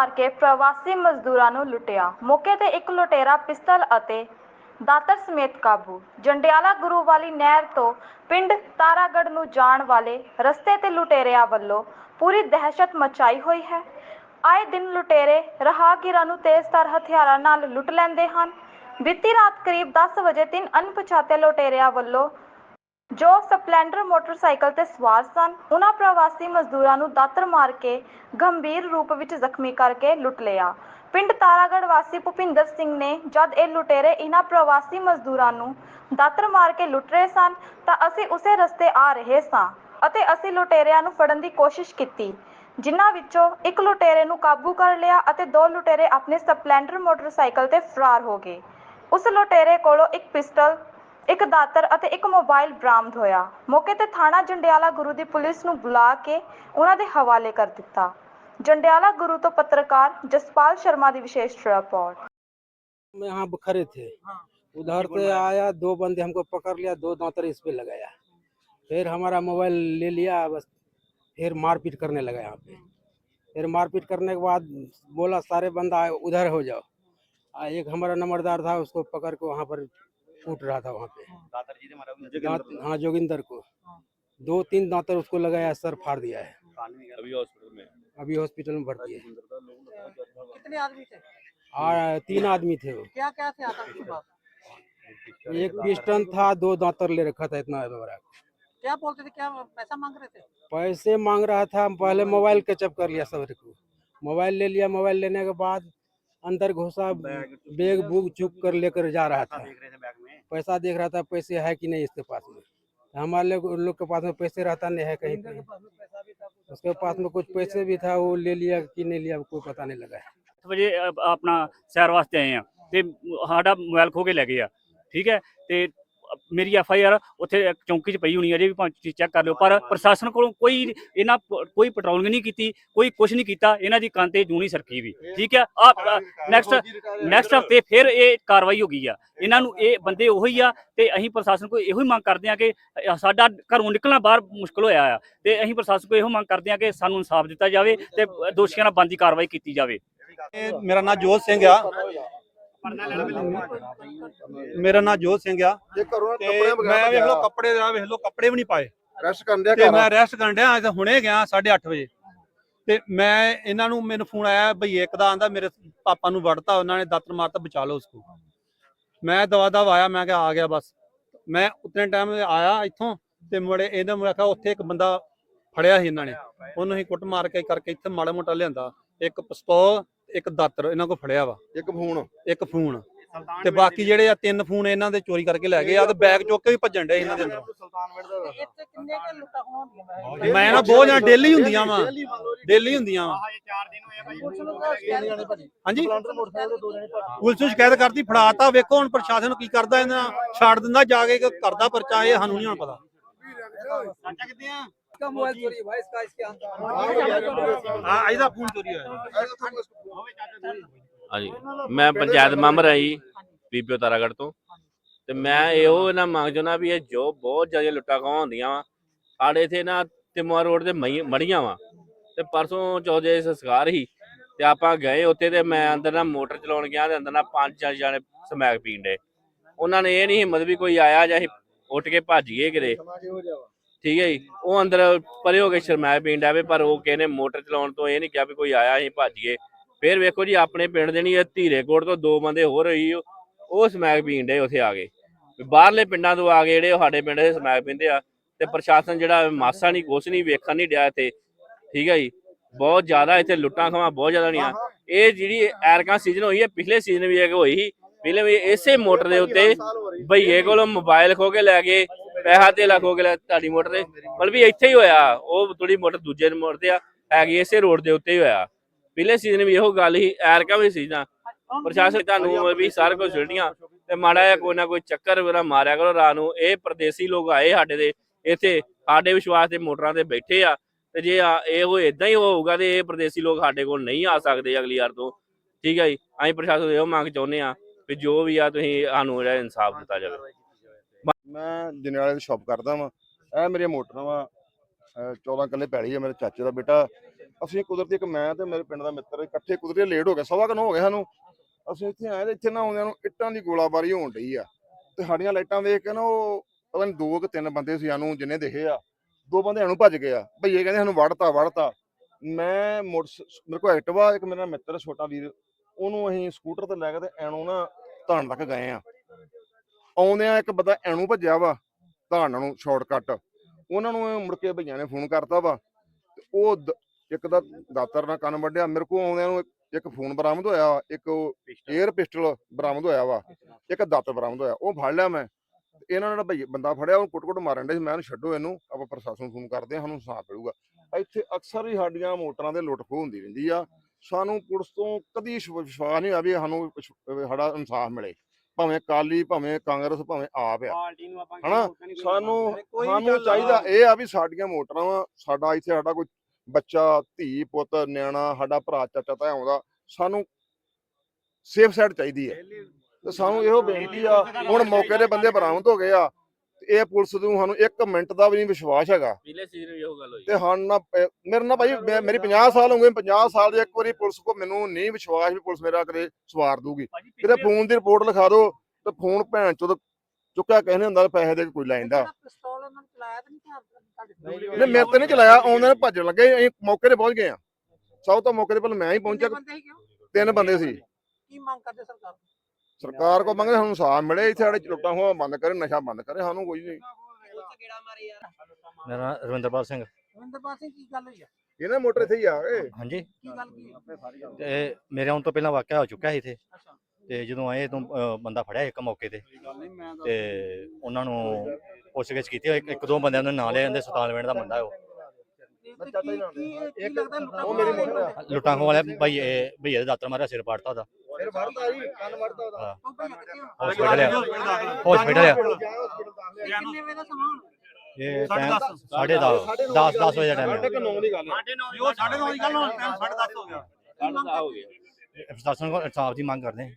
ਮਾਰ ਕੇ ਪ੍ਰਵਾਸੀ ਮਜ਼ਦੂਰਾਂ ਨੂੰ ਲੁੱਟਿਆ। ਮੌਕੇ ਤੇ ਇੱਕ ਲੁਟੇਰਾ ਪਿਸਤਲ ਅਤੇ ਦਾਤਰ ਸਮੇਤ ਕਾਬੂ। ਜੰਡਿਆਲਾ ਗੁਰੂ ਨਹਿਰ ਤੋਂ ਪਿੰਡ ਤਾਰਾਗੜ ਨੂੰ ਜਾਣ ਵਾਲੇ ਰਸਤੇ ਤੇ ਲੁਟੇਰਿਆਂ ਵੱਲੋਂ ਪੂਰੀ ਦਹਿਸ਼ਤ ਮਚਾਈ ਹੋਈ ਹੈ। ਆਏ ਦਿਨ ਲੁਟੇਰੇ ਰਾਹਗੀਰਾਂ ਨੂੰ ਤੇਜ਼ਧਾਰ ਹਥਿਆਰਾਂ ਨਾਲ ਲੁੱਟ ਲੈਂਦੇ ਹਨ। ਬੀਤੀ ਰਾਤ ਕਰੀਬ 10 ਵਜੇ ਤਿੰਨ ਅਣਪਛਾਤੇ ਲੁਟੇਰਿਆਂ ਵੱਲੋਂ ਜੋ ਸਪਲੈਂਡਰ ਮੋਟਰਸਾਈਕਲ ਤੇ ਸਵਾਰ ਸਨ, ਉਹਨਾਂ ਪ੍ਰਵਾਸੀ ਮਜ਼ਦੂਰਾਂ ਨੂੰ ਦਾਤਰ ਮਾਰ ਕੇ ਗੰਭੀਰ ਰੂਪ ਵਿੱਚ ਜ਼ਖਮੀ ਕਰਕੇ ਲੁੱਟ ਲਿਆ। ਪਿੰਡ ਤਾਰਾਗੜ ਵਾਸੀ ਭੁਪਿੰਦਰ ਸਿੰਘ ਨੇ ਜਦ ਇਹ ਲੁਟੇਰੇ ਇਹਨਾਂ ਪ੍ਰਵਾਸੀ ਮਜ਼ਦੂਰਾਂ ਨੂੰ ਦਾਤਰ ਮਾਰ ਕੇ ਲੁੱਟ ਰਹੇ ਸਨ, ਤਾਂ ਅਸੀਂ ਉਸੇ ਰਸਤੇ ਆ ਰਹੇ ਸਾਂ ਅਤੇ ਅਸੀਂ ਲੁਟੇਰਿਆਂ ਨੂੰ ਫੜਨ ਦੀ ਕੋਸ਼ਿਸ਼ ਕੀਤੀ, ਜਿਨ੍ਹਾਂ ਵਿੱਚੋਂ ਇੱਕ ਲੁਟੇਰੇ ਨੂੰ ਕਾਬੂ ਕਰ ਲਿਆ ਅਤੇ ਦੋ ਲੁਟੇਰੇ ਆਪਣੇ ਸਪਲੈਂਡਰ ਮੋਟਰਸਾਈਕਲ ਤੇ ਫਰਾਰ ਹੋ ਗਏ। ਉਸ ਲੁਟੇਰੇ ਕੋਲੋਂ ਇੱਕ ਪਿਸਟਲ ਇੱਕ ਦਾਤਰ ਅਤੇ ਇੱਕ ਮੋਬਾਈਲ ਬਰਾਮਦ ਹੋਇਆ ਮੌਕੇ ਤੇ ਥਾਣਾ ਜੰਡਿਆਲਾ ਗੁਰੂ ਦੀ ਪੁਲਿਸ ਨੂੰ ਬੁਲਾ ਕੇ ਉਹਨਾਂ ਦੇ ਹਵਾਲੇ ਕਰ ਦਿੱਤਾ ਜੰਡਿਆਲਾ ਗੁਰੂ ਤੋਂ ਪੱਤਰਕਾਰ ਜਸਪਾਲ ਸ਼ਰਮਾ ਦੀ ਵਿਸ਼ੇਸ਼ ਰਿਪੋਰਟ हम यहाँ खड़े थे उधर से आया दो बंदे हमको पकड़ लिया दो दांतर इस पे लगाया फिर हमारा मोबाइल ले लिया बस फिर मारपीट करने लगा यहाँ पे फिर मारपीट करने के बाद बोला सारे बंदा उधर हो जाओ आ, एक हमारा नंबरदार था उसको पकड़ के वहाँ पर कूट रहा था वहाँ पे। दांत हाँ जोगिंदर को। दो तीन दांतर उसको लगाया सर फाड़ दिया है। अभी हॉस्पिटल में। अभी हॉस्पिटल में भर्ती है। कितने आदमी थे? आ, तीन आदमी थे वो। क्या क्या थे एक पिस्टन था दो दांतर ले रखा था इतना बड़ा क्या बोलते थे क्या पैसा मांग रहे थे? पैसे मांग रहा था पहले मोबाइल कैचअप कर लिया सबको। मोबाइल ले लिया मोबाइल लेने के बाद अंदर घुसा बैग बुक चुप कर लेकर जा रहा था। पैसा देख रहा था पैसे है कि नहीं इसके पास में हमारे लोग उन लोग के पास में पैसे रहता नहीं है कहीं पे उसके पास में कुछ पैसे भी था वो ले लिया कि नहीं लिया कोई पता नहीं लगा ਅੱਠ ਵਜੇ ਅ, ਆਪਣਾ ਸੈਰ ਵਾਸਤੇ ਆਏ ਆ ਤੇ ਸਾਡਾ ਮੋਬਾਈਲ ਖੋ ਕੇ ਲੈ ਗਏ ਆ ਠੀਕ ਹੈ ਤੇ ਅ, ਮੇਰੀ ਐਫ ਆਈ ਆਰ ਉੱਥੇ ਚੌਂਕੀ 'ਚ ਪਈ ਹੋਣੀ ਹੈ ਅਜੇ ਵੀ ਭਾਵੇਂ ਚੈੱਕ ਕਰ ਲਿਓ ਪਰ ਪ੍ਰਸ਼ਾਸਨ ਕੋਲੋਂ ਕੋਈ ਇਹਨਾਂ ਕੋਈ ਪੈਟਰੋਲਿੰਗ ਨਹੀਂ ਕੀਤੀ ਕੋਈ ਕੁਝ ਨਹੀਂ ਕੀਤਾ ਇਹਨਾਂ ਦੀ ਕੰਨ ਤੇ ਜੂਨੀ ਸਰਕੀ ਵੀ। ਠੀਕ ਹੈ ਆ ਨੈਕਸਟ ਨੈਕਸਟ ਹਫ਼ਤੇ ਫਿਰ ਇਹ ਕਾਰਵਾਈ ਹੋ ਗਈ ਆ। ਇਹਨਾਂ ਨੂੰ ਇਹ ਬੰਦੇ ਉਹੀ ਆ ਤੇ ਅਸੀਂ ਪ੍ਰਸ਼ਾਸਨ ਕੋਲ ਇਹੋ ਹੀ ਮੰਗ ਕਰਦੇ ਆ ਕਿ ਸਾਡਾ ਘਰੋਂ ਨਿਕਲਣਾ ਬਾਹਰ ਮੁਸ਼ਕਲ ਹੋਇਆ ਆ ਤੇ ਅਸੀਂ ਪ੍ਰਸ਼ਾਸਨ ਕੋਲ ਇਹੋ ਮੰਗ ਕਰਦੇ ਆ ਕਿ ਸਾਨੂੰ ਇਨਸਾਫ ਦਿੱਤਾ ਜਾਵੇ ਤੇ ਦੋਸ਼ੀਆਂ ਨਾਲ ਬੰਦੀ ਕਾਰਵਾਈ ਕੀਤੀ ਜਾਵੇ। ਮੇਰਾ ਨਾਮ ਜੋਤ ਸਿੰਘ ਆ। ਮੇਰਾ ਨਾਮ ਜੋਤ ਸਿੰਘ ਆ। ਜੇ ਘਰੋਂ ਤੇ ਕੱਪੜੇ ਮੈਂ ਵੇਖ ਲਓ ਕੱਪੜੇ ਦਾ ਵੇਖ ਲਓ ਕੱਪੜੇ ਵੀ ਨਹੀਂ ਪਾਏ। ਰੈਸਟ ਕਰਨ ਦਿਆ ਤੇ ਮੈਂ ਰੈਸਟ ਕਰਨ ਡਿਆ ਅੱਜ ਹੁਣੇ ਗਿਆ 8:30 ਵਜੇ। ਤੇ ਮੈਂ ਇਹਨਾਂ ਨੂੰ ਮੈਨੂੰ ਫੋਨ ਆਇਆ ਭਈ ਇੱਕ ਦਾ ਆਂਦਾ ਮੇਰੇ ਪਾਪਾ ਨੂੰ ਵੜਤਾ ਉਹਨਾਂ ਨੇ ਦਾਤਰ ਮਾਰਤਾ ਬਚਾ ਲਓ ਉਸਕੋ। ਮੈਂ ਦਵਾ ਦਵਾ ਆਇਆ ਮੈਂ ਕਿਹਾ ਆ ਗਿਆ ਬਸ। ਮੈਂ ਉਤਨੇ ਟਾਈਮ ਆਇਆ ਇੱਥੋਂ ਤੇ ਮੁੜੇ ਇਹਨਾਂ ਨੂੰ ਆਖਿਆ ਉੱਥੇ ਇੱਕ ਬੰਦਾ ਫੜਿਆ ਸੀ ਇਹਨਾਂ ਨੇ। ਉਹਨੂੰ ਹੀ ਕੁੱਟ ਮਾਰ ਕੇ ਕਰਕੇ ਇੱਥੇ ਮਾੜਾ ਮੋਟਾ ਲਿਆਂਦਾ। ਇੱਕ ਪਿਸਤੌਲ ਇੱਕ ਦਾਤਰ ਇਹਨਾਂ ਕੋ ਫੜਿਆ ਵਾ। ਇੱਕ ਫੋਨ। ਇੱਕ ਫੋਨ। ਤੇ ਬਾਕੀ ਜਿਹੜੇ ਆ ਤਿੰਨ ਫੋਨ ਇਹਨਾਂ ਦੇ ਚੋਰੀ ਕਰਕੇ ਲੈ ਗਏ ਆ ਤੇ ਬੈਗ ਚੁੱਕ ਕੇ ਵੀ ਭੱਜਣ ਡੇ ਇਹਨਾਂ ਦੇ ਅੰਦਰ। ਇੱਥੇ ਕਿੰਨੇ ਕੇ ਲੁੱਟਾਂ ਖੋਹਾਂ ਹੁੰਦੀਆਂ ਮੈਂ ਨਾ ਬਹੁਤ ਜਾਂ ਡੇਲੀ ਹੁੰਦੀਆਂ ਵਾ। ਡੇਲੀ ਹੁੰਦੀਆਂ ਵਾ। ਹਾਂਜੀ? ਪੁਲਿਸ ਨੂੰ ਸ਼ਿਕਾਇਤ ਕਰਤੀ ਫੜਾਤਾ ਵੇਖੋ ਹੁਣ ਪ੍ਰਸ਼ਾਸਨ ਕੀ ਕਰਦਾ ਇਹਨਾਂ ਛੱਡ ਦਿੰਦਾ ਜਾ ਕੇ ਕਿ ਕਰਦਾ ਪਰਚਾ ਇਹ ਸਾਨੂੰ ਨਹੀਂ ਹੁਣ ਪਤਾ। ਹਾਂ ਇਹਦਾ ਫੋਨ ਚੋਰੀ ਹੋਇਆ ਹਾਂਜੀ ਮੈਂ ਪੰਚਾਇਤ ਮੈਂਬਰ ਹਾਂ ਜੀ ਬੀਪੀਓ ਤਾਰਾਗੜ ਤੋਂ ਤੇ ਮੈਂ ਇਹੋ ਇਹਨਾਂ ਮੰਗ ਚਾਹੁੰਦਾ ਵੀ ਇਹ ਜੋ ਬਹੁਤ ਜ਼ਿਆਦਾ ਲੁੱਟਾਂ ਖੋਹਾਂ ਹੁੰਦੀਆਂ ਵਾ ਸਾਡੇ ਇੱਥੇ ਨਾ ਤਿਮਵਾ ਰੋਡ ਤੇ ਮਈ- ਮੜੀਆਂ ਵਾ ਤੇ ਪਰਸੋਂ ਚੌਥੇ ਸੰਸਕਾਰ ਹੀ ਤੇ ਆਪਾਂ ਗਏ ਉੱਥੇ ਤੇ ਮੈਂ ਅੰਦਰ ਨਾ ਮੋਟਰ ਚਲਾਉਣ ਗਿਆ ਤੇ ਅੰਦਰ ਨਾ ਪੰਜ ਚਾਰ ਜਾਣੇ ਸਮੈਕ ਪੀਣ ਦੇ ਉਹਨਾਂ ਨੇ ਇਹ ਨਹੀਂ ਹਿੰਮਤ ਵੀ ਕੋਈ ਆਇਆ ਜਾਂ ਅਸੀਂ ਉੱਠ ਕੇ ਭੱਜ ਗਏ ਕਿਤੇ ਠੀਕ ਹੈ ਜੀ। ਉਹ ਅੰਦਰ ਪਰੇ ਹੋ ਕੇ ਸ਼ਰਮਾਇ ਪੀਣ ਡਿਆ ਪਰ ਉਹ ਕਹਿੰਦੇ ਮੋਟਰ ਚਲਾਉਣ ਤੋਂ ਇਹ ਨਹੀਂ ਕਿਹਾ ਵੀ ਕੋਈ ਆਇਆ ਅਸੀਂ ਭੱਜ ਗਏ ਫਿਰ ਵੇਖੋ ਜੀ, ਆਪਣੇ ਪਿੰਡ ਦੇ ਨਹੀਂ, ਇਹ ਧੀਰੇਕੋਟ ਤੋਂ ਦੋ ਬੰਦੇ ਹੋਰ ਹੋਈ, ਉਹ- ਸਮੈਕ ਪੀਣ ਦੇ ਉੱਥੇ ਆ ਗਏ ਬਾਹਰਲੇ ਪਿੰਡਾਂ ਤੋਂ ਆ ਗਏ ਜਿਹੜੇ ਸਾਡੇ ਪਿੰਡ ਦੇ ਸਮੈਕ ਪੀਂਦੇ ਆ, ਤੇ ਪ੍ਰਸ਼ਾਸਨ ਜਿਹੜਾ ਮਾਸਾ ਨਹੀਂ, ਕੁਛ ਨਹੀਂ, ਵੇਖਣ ਨਹੀਂ ਡਿਆ ਇੱਥੇ। ਠੀਕ ਹੈ ਜੀ। ਬਹੁਤ ਜ਼ਿਆਦਾ ਇੱਥੇ ਲੁੱਟਾਂ ਖਵਾ ਬਹੁਤ ਜ਼ਿਆਦਾ ਨਹੀਂ ਆ ਇਹ ਜਿਹੜੀ ਐਰਕਾ ਸੀਜ਼ਨ ਹੋਈ ਹੈ, ਪਿਛਲੇ ਸੀਜ਼ਨ ਵੀ ਇੱਕ ਹੋਈ ਸੀ। ਪਹਿਲੇ ਵੀ ਇਸੇ ਮੋਟਰ ਦੇ ਉੱਤੇ ਭਈਏ ਕੋਲੋਂ ਮੋਬਾਈਲ ਖੋ ਕੇ ਲੈ ਗਏ ਪੈਸਾ ਤੇ ਖੋ ਹੋ ਲੈ ਤੁਹਾਡੀ ਮੋਟਰ ਤੇ। ਮਤਲਬ ਵੀ ਇੱਥੇ ਹੀ ਹੋਇਆ। ਉਹ ਥੋੜੀ ਮੋਟਰ ਦੂਜੇ ਮੋਟਰ ਤੇ ਆ। ਹੈਗੀ ਇਸੇ ਰੋਡ ਦੇ ਉੱਤੇ ਹੀ ਹੋਇਆ। ਪਿਛਲੇ ਸੀਜ਼ਨ ਵੀ ਇਹੋ ਗੱਲ ਸੀ ਐਰਕਾ ਵੀ ਸੀ ਨਾ। ਪ੍ਰਸ਼ਾਸਨ ਤੁਹਾਨੂੰ ਵੀ ਸਾਰਾ ਕੁਝ ਛੁੱਟੀਆਂ ਤੇ ਮਾੜਾ ਜਿਹਾ ਕੋਈ ਨਾ ਕੋਈ ਚੱਕਰ ਵਗੈਰਾ ਮਾਰਿਆ ਕਰੋ ਰਾਤ ਨੂੰ। ਇਹ ਪ੍ਰਦੇਸੀ ਲੋਕ ਆਏ ਸਾਡੇ ਦੇ। ਇੱਥੇ ਸਾਡੇ ਵਿਸ਼ਵਾਸ ਦੇ ਮੋਟਰਾਂ ਤੇ ਬੈਠੇ ਆ। ਤੇ ਜੇ ਇਹ ਉਹ ਇਦਾਂ ਹੀ ਹੋਊਗਾ ਤੇ ਇਹ ਪ੍ਰਦੇਸੀ ਲੋਕ ਸਾਡੇ ਕੋਲ ਨਹੀਂ ਆ ਸਕਦੇ ਅਗਲੀ ਵਾਰ ਤੋਂ। ਠੀਕ ਹੈ ਜੀ? ਅਸੀਂ ਪ੍ਰਸ਼ਾਸਨ ਤੋਂ ਇਹੋ ਮੰਗ ਚਾਹੁੰਦੇ ਆ ਵੀ ਜੋ ਵੀ ਆ ਤੁਸੀਂ ਸਾਨੂੰ ਜਿਹੜਾ ਇਨਸਾਫ ਦਿੱਤਾ ਜਾਵੇ। ਮੈਂ ਜਨਿਆਲੇ ਦੀ ਸ਼ਾਪ ਕਰਦਾ ਵਾਂ। ਇਹ ਮੇਰੀਆਂ ਮੋਟਰਾਂ ਵਾਂ। 14 ਕਿੱਲੇ ਪੈਲੀ ਆ, ਮੇਰੇ ਚਾਚੇ ਦਾ ਬੇਟਾ। ਅਸੀਂ ਕੁਦਰਤੀ, ਇੱਕ ਮੈਂ ਤੇ ਮੇਰੇ ਪਿੰਡ ਦਾ ਮਿੱਤਰ ਇਕੱਠੇ ਕੁਦਰਤੀ ਲੇਟ ਹੋ ਗਿਆ ਸਵਾ ਕੁ ਹੋ ਗਿਆ ਸਾਨੂੰ। ਅਸੀਂ ਇੱਥੇ ਆਏ ਤੇ ਇੱਥੇ ਨਾ ਆਉਂਦਿਆਂ ਨੂੰ ਇੱਟਾਂ ਦੀ ਗੋਲਾਬਾਰੀ ਹੋਣ ਡਈ ਆ। ਤੇ ਸਾਡੀਆਂ ਲਾਈਟਾਂ ਵੇਖ ਕੇ ਨਾ ਉਹ ਪਤਾ ਨਹੀਂ ਦੋ ਕਿ ਤਿੰਨ ਬੰਦੇ ਸੀ ਸਾਨੂੰ ਜਿੰਨੇ ਦੇਖੇ ਆ। ਦੋ ਬੰਦੇ ਸਾਨੂੰ ਭੱਜ ਗਏ ਆ। ਭਈਏ ਕਹਿੰਦੇ ਸਾਨੂੰ ਵੜਤਾ ਵੜਤਾ ਮੈਂ ਮੋਟਰ ਮੇਰੇ ਕੋਲ ਐਕਟਿਵਾ ਇੱਕ ਮੇਰਾ ਮਿੱਤਰ ਛੋਟਾ ਵੀਰ, ਉਹਨੂੰ ਅਸੀਂ ਸਕੂਟਰ ਤੇ ਲੈ ਕੇ ਤੇ ਐਣੋਂ ਨਾ ਧਾਨ ਤੱਕ ਗਏ ਆ। ਆਉਂਦਿਆਂ ਇੱਕ ਬੰਦਾ ਐਣੋਂ ਭੱਜਿਆ ਵਾ ਧਾਨ ਨੂੰ ਸ਼ਾਰਟਕਟ ਉਹਨਾਂ ਨੂੰ ਮੁੜ ਕੇ ਭਈਆਂ ਨੇ ਫੋਨ ਕਰਤਾ ਵਾ ਉਹ ਇੱਕ ਦਾ ਦਾਤਰ ਨਾਲ ਕੰਨ ਵੱਢਿਆ ਮੇਰੇ ਕੋਲ ਆਉਂਦਿਆਂ ਨੂੰ ਇੱਕ- ਫੋਨ ਬਰਾਮਦ ਹੋਇਆ ਇੱਕ 에ਅਰ ਪਿਸਟਲ ਬਰਾਮਦ ਹੋਇਆ ਵਾ ਇੱਕ ਦਾਤਰ ਬਰਾਮਦ ਹੋਇਆ ਉਹ ਫੜ ਲਿਆ ਮੈਂ। ਇਹਨਾਂ ਨੇ ਭਈ ਬੰਦਾ ਫੜਿਆ ਉਹ ਕੁੱਟ-ਕੁੱਟ ਮਾਰਨ ਦੇ ਸੀ ਮੈਂ ਉਹਨੂੰ ਛੱਡੋ ਇਹਨੂੰ ਆਪਾਂ ਪ੍ਰਸ਼ਾਸਨ ਨੂੰ ਫੋਨ ਕਰਦੇ ਹਾਂ ਸਾਨੂੰ ਸਾਥ ਮਿਲੂਗਾ। ਇੱਥੇ ਅਕਸਰ ਹੀ ਸਾਡੀਆਂ ਮੋਟਰਾਂ ਦੇ ਲੁੱਟ ਖੋਹ ਹੁੰਦੀ ਰਹਿੰਦੀ ਆ। ਸਾਨੂੰ ਪੁਲਿਸ ਤੋਂ ਕਦੀ ਵਿਸ਼- ਵਿਸ਼ਵਾਸ ਨਹੀਂ ਆ ਵੀ ਸਾਨੂੰ ਸਾਡਾ ਇਨਸਾਫ ਮਿਲੇ। ਭਾਵੇਂ ਕਾਲੀ ਭਾਵੇਂ ਕਾਂਗਰਸ ਭਾਵੇਂ ਆਪ ਆ। ਹਨਾ? ਸਾਨੂੰ ਸਾਨੂੰ ਚਾਹੀਦਾ। ਇਹ ਆ ਵੀ ਸਾਡੀਆਂ ਮੋਟਰਾਂ ਵਾ ਸਾਡਾ ਇੱਥੇ ਸਾਡਾ ਕੋਈ ਬੱਚਾ ਧੀ ਪੁੱਤ ਨਿਆਣਾ ਸਾਡਾ ਭਰਾ ਚਾਚਾ ਤਾਂ ਆਉਂਦਾ ਸਾਨੂੰ ਸੇਫ ਸਾਈਡ ਚਾਹੀਦੀ ਹੈ। ਤੇ ਸਾਨੂੰ ਇਹੋ ਬੇਨਤੀ ਆ ਹੁਣ ਮੌਕੇ ਦੇ ਬੰਦੇ ਬਰਾਮਦ ਹੋ ਗਏ ਆ। ਇਹ ਪੁਲਿਸ ਨੂੰ ਸਾਨੂੰ 1 ਮਿੰਟ ਦਾ ਵੀ ਨਹੀਂ ਵਿਸ਼ਵਾਸ ਹੈਗਾ। ਪਿਛਲੇ ਸੀਜ਼ਨ ਵੀ ਇਹੋ ਗੱਲ ਹੋਈ। ਤੇ ਹਨ ਨਾ ਮੇਰੇ ਨਾਲ ਭਾਈ ਮੇਰੀ 50 ਸਾਲ ਹੋ ਗਏ 50 ਸਾਲ ਦੇ ਇੱਕ ਵਾਰੀ ਪੁਲਿਸ ਕੋ ਮੈਨੂੰ ਨਹੀਂ ਵਿਸ਼ਵਾਸ ਵੀ ਪੁਲਿਸ ਮੇਰਾ ਕਦੇ ਸਵਾਰ ਦੂਗੀ ਕਿਤੇ ਫੋਨ ਦੀ ਰਿਪੋਰਟ ਲਿਖਾ ਦਿਓ ਤੇ ਫੋਨ ਭੈਣ ਚੋਦ ਚੁੱਕਿਆ ਕਹਿੰਦੇ ਹੁੰਦਾ ਪੈਸੇ ਦੇ ਕੋਈ ਲੈ ਜਾਂਦਾ ਪਿਸਤੌਲ ਉਹਨਾਂ ਨੇ ਚਲਾਇਆ ਤਾਂ ਨਹੀਂ ਮੇਰੇ ਤੇ ਨਹੀਂ ਚਲਾਇਆ ਆਉਂਦੇ ਨੇ ਭੱਜਣ ਲੱਗੇ ਅਸੀਂ ਮੌਕੇ ਤੇ ਪਹੁੰਚ ਗਏ ਆ ਸਭ ਤੋਂ ਮੌਕੇ ਤੇ ਪਹਿਲਾਂ ਮੈਂ ਹੀ ਪਹੁੰਚਿਆ ਤਿੰਨ ਬੰਦੇ ਸੀ। ਕੀ ਮੰਗ ਕਰਦੇ ਸਰਕਾਰ ਤੋਂ? ਸਰਕਾਰ ਕੋ ਮੰਗਦੇ ਸਾਨੂੰ ਸਾਥ ਮਿਲੇ ਇੱਥੇ ਸਾਡੇ ਲੁੱਟਾਂ ਹੋਆ ਬੰਦ ਕਰੇ ਨਸ਼ਾ ਬੰਦ ਕਰੇ ਸਾਨੂੰ ਕੋਈ ਨਹੀਂ। ਮੇਰਾ ਨਾਮ ਰਵਿੰਦਰਪਾਲ ਸਿੰਘ। ਰਵਿੰਦਰਪਾਲ ਸਿੰਘ ਕੀ ਗੱਲ ਹੋਈ ਆ? ਇਹਨਾਂ ਮੋਟਰ ਇੱਥੇ ਹੀ ਆ ਗਏ। ਹਾਂਜੀ। ਕੀ ਗੱਲ ਕੀ ਆ? ਤੇ ਮੇਰੇ ਆਉਣ ਤੋਂ ਪਹਿਲਾਂ ਵਾਕਿਆ ਹੋ ਚੁੱਕਿਆ ਸੀ ਇੱਥੇ। ਤੇ ਜਦੋਂ ਆਏ ਤੋਂ ਬੰਦਾ ਫੜਿਆ ਇੱਕ ਮੌਕੇ ਤੇ। ਤੇ ਉਹਨਾਂ ਨੂੰ ਪੁੱਛਗਿੱਛ ਕੀਤੀ ਇੱਕ ਇੱਕ ਦੋ ਬੰਦਿਆਂ ਦੇ ਨਾਂ ਲਿਆ ਜਾਂਦੇ ਸਤਾਨਵੇਂ ਦਾ ਬੰਦਾ ਉਹ। ਲੁੱਟਾਂ ਖੋਹ ਵਾਲੇ ਭਈਏ ਭਈਏ ਦੇ ਦਾਤਰ ਮਾਰਿਆ ਸਿਰ ਪਾੜਤਾ ਉਹਦਾ। ਫਿਰ ਵੜਦਾ ਜੀ ਕੰਨ ਵੜਦਾ ਉਹਦਾ। ਉਹ ਆ? ਹਸਪੀਟਲ ਆ। ਹਸਪੀਟਲ ਆ। ਇਹ ਕਿੰਨੇ ਵਜੇ ਦਾ ਸਮਾਂ ਹੁਣ? ਇਹ ਟਾਈਮ 10:30 10 10 ਵਜੇ ਦਾ ਟਾਈਮ ਦੀ ਗੱਲ ਹੈ। ਜੋ 9:30 ਦੀ ਗੱਲ ਹੁਣ ਟਾਈਮ 10:30 ਹੋ ਗਿਆ। ਕੱਲ ਦਾ ਹੋ? ਗਿਆ ਪ੍ਰਸ਼ਾਸਨ ਕੋਲ ਇਨਸਾਫ ਦੀ ਮੰਗ ਕਰਦੇ ਹਾਂ।